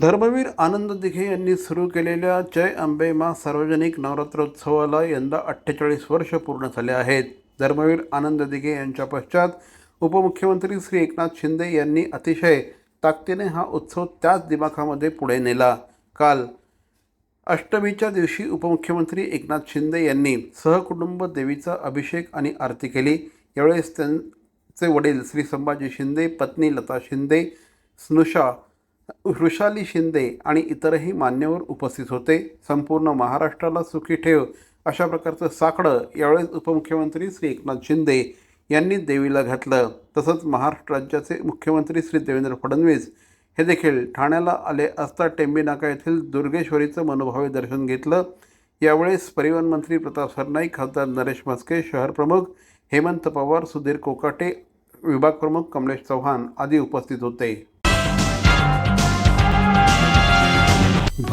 धर्मवीर आनंद दिघे यांनी सुरू केलेल्या जय अंबेमा सार्वजनिक नवरात्रोत्सवाला यंदा अठ्ठेचाळीस वर्ष पूर्ण झाले आहेत. धर्मवीर आनंद दिघे यांच्या पश्चात उपमुख्यमंत्री श्री एकनाथ शिंदे यांनी अतिशय ताकदीने हा उत्सव त्याच दिमाखामध्ये पुढे नेला. काल अष्टमीच्या दिवशी उपमुख्यमंत्री एकनाथ शिंदे यांनी सहकुटुंब देवीचा अभिषेक आणि आरती केली. यावेळेस त्यांचे वडील श्री संभाजी शिंदे पत्नी लता शिंदे स्नुषा वृषाली शिंदे आणि इतरही मान्यवर उपस्थित होते. संपूर्ण महाराष्ट्राला सुखी ठेव अशा प्रकारचं साकडं यावेळेस उपमुख्यमंत्री श्री एकनाथ शिंदे यांनी देवीला घातलं. तसंच महाराष्ट्र राज्याचे मुख्यमंत्री श्री देवेंद्र फडणवीस हे देखील ठाण्याला आले असता टेंबी नाका येथील दुर्गेश्वरीचं मनोभावे दर्शन घेतलं. यावेळेस परिवहन मंत्री प्रताप सरनाईक खासदार नरेश म्हस्के शहर प्रमुख हेमंत पवार सुधीर कोकाटे विभाग प्रमुख कमलेश चव्हाण आदी उपस्थित होते.